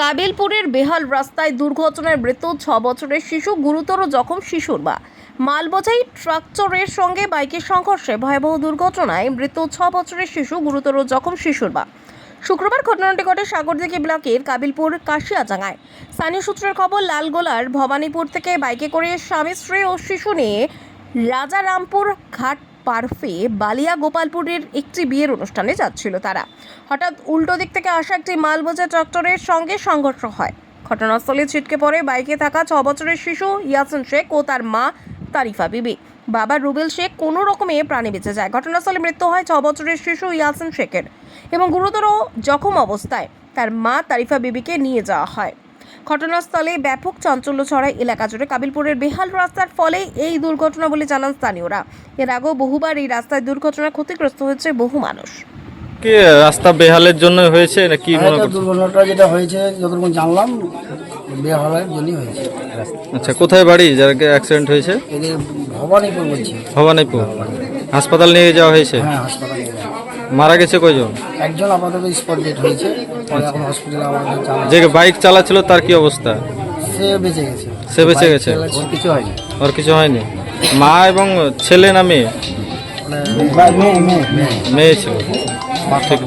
কাবিলপুরের বেহাল রাস্তায় দুর্ঘটনায় মৃত ছ বছরের শিশু, গুরুতর জখম শিশুর মা। মালবোঝাই ট্রাক্টরের সঙ্গে বাইকের সংঘর্ষে ভয়াবহ দুর্ঘটনায় মৃত ছ বছরের শিশু, গুরুতর জখম শিশুর মা। শুক্রবার ঘটনাটি ঘটে সাগরদিঘি ব্লকের কাবিলপুর কাশিয়াজাঙ্গায়। স্থানীয় সূত্রের খবর, লালগোলার ভবানীপুর থেকে বাইকে করে স্বামী, স্ত্রী ও শিশু নিয়ে রাজারামপুর ঘাট পারফে বালিয়া গোপালপুরের একটি বিয়ের অনুষ্ঠানে যাচ্ছিল তারা। হঠাৎ উল্টো দিক থেকে আসা একটি মালবোঝা ট্রাক্টরের সঙ্গে সংঘর্ষ হয়। ঘটনাস্থলে ছিটকে পড়ে বাইকে থাকা ছ বছরের শিশু ইয়াসিন শেখ ও তার মা তারিফা বিবি। বাবা রুবেল শেখ কোনো রকমে প্রাণে বেঁচে যায়। ঘটনাস্থলে মৃত্যু হয় ছ বছরের শিশু ইয়াসিন শেখের এবং গুরুতর জখম অবস্থায় তার মা তারিফা বিবিকে নিয়ে যাওয়া হয়। ঘটনাস্থলে ব্যাপক চাঞ্চল্য ছড়ায় এলাকা জুড়ে। কাবিলপুরের বেহাল রাস্তার ফলে এই দুর্ঘটনা বলে জানান স্থানীয়রা। এর আগেও বহুবার এই রাস্তায় দুর্ঘটনায় ক্ষতিগ্রস্ত হয়েছে বহু মানুষ। কি রাস্তা বেহালের জন্য হয়েছে? না কি মনে করছেন? দুর্ঘটনাটা যেটা হয়েছে যতটুকু জানলাম বেহালের জন্যই হয়েছে। আচ্ছা কোথায় বাড়ি? যার অ্যাক্সিডেন্ট হয়েছে? এদের ভবানীপুর বলছে। ভবানীপুর। হাসপাতাল নিয়ে যাওয়া হয়েছে? হ্যাঁ হাসপাতালে। মারা গেছে কয়জন? একজন আপাতত স্পট ডেট হয়েছে পরে এখন হসপিটালে আমাদের চালা যে বাইক চালাচ্ছিল তার কি অবস্থা? সে বেঁচে গেছে। সে বেঁচে গেছে? ওর কিছু হয়নি। ওর কিছু হয়নি। মা এবং ছেলে না মেয়ে? মানে মেয়ে মেয়ে। মেয়ে মেয়ে ছিল। ঠিক